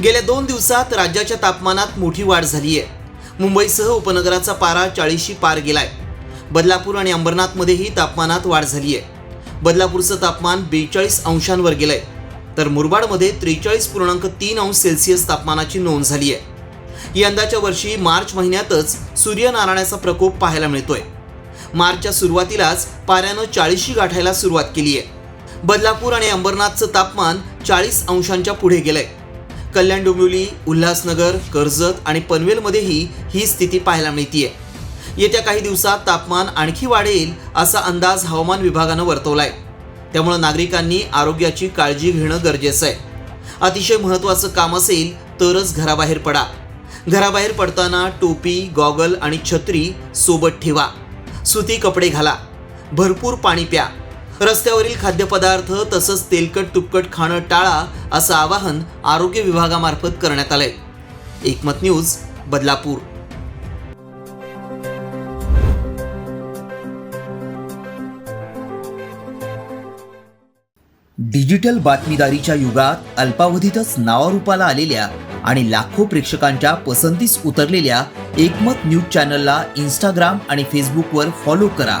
गेल्या दोन दिवसात राज्याच्या तापमानात मोठी वाढ झाली आहे मुंबईसह उपनगराचा पारा चाळीसशी पार गेलाय. बदलापूर आणि अंबरनाथमध्येही तापमानात वाढ झाली आहे बदलापूरचं तापमान बेचाळीस अंशांवर गेलंय. तर मुरबाडमध्ये त्रेचाळीस पूर्णांक तीन अंश सेल्सिअस तापमानाची नोंद झाली आहे यंदाच्या वर्षी मार्च महिन्यातच सूर्यनारायणाचा प्रकोप पाहायला मिळतोय. मार्चच्या सुरुवातीलाच पाऱ्यानं चाळीसशी गाठायला सुरुवात केली आहे बदलापूर आणि अंबरनाथचं तापमान चाळीस अंशांच्या पुढे गेलंय. कल्याण डोंबिवली उल्हासनगर कर्जत आणि पनवेलमध्येही ही स्थिती पाहायला मिळतीये. येत्या काही दिवसात तापमान आणखी वाढेल असा अंदाज हवामान विभागानं वर्तवलाय. त्यामुळे नागरिकांनी आरोग्याची काळजी घेणं गरजेचं आहे. अतिशय महत्त्वाचं काम असेल तरच घराबाहेर पडा. घराबाहेर पडताना टोपी गॉगल आणि छत्री सोबत ठेवा. सुती कपडे घाला. भरपूर पाणी प्या. रस्त्यावरील खाद्यपदार्थ तसंच तेलकट तुपकट खाणं टाळा असं आवाहन आरोग्य विभागामार्फत करण्यात आलंय. एकमत न्यूज बदलापूर. डिजिटल बातमीदारीच्या युगात अल्पावधीतच नावारूपाला आलेल्या आणि लाखो प्रेक्षकांच्या पसंतीस उतरलेल्या एकमत न्यूज चॅनलला इंस्टाग्राम आणि फेसबुकवर फॉलो करा.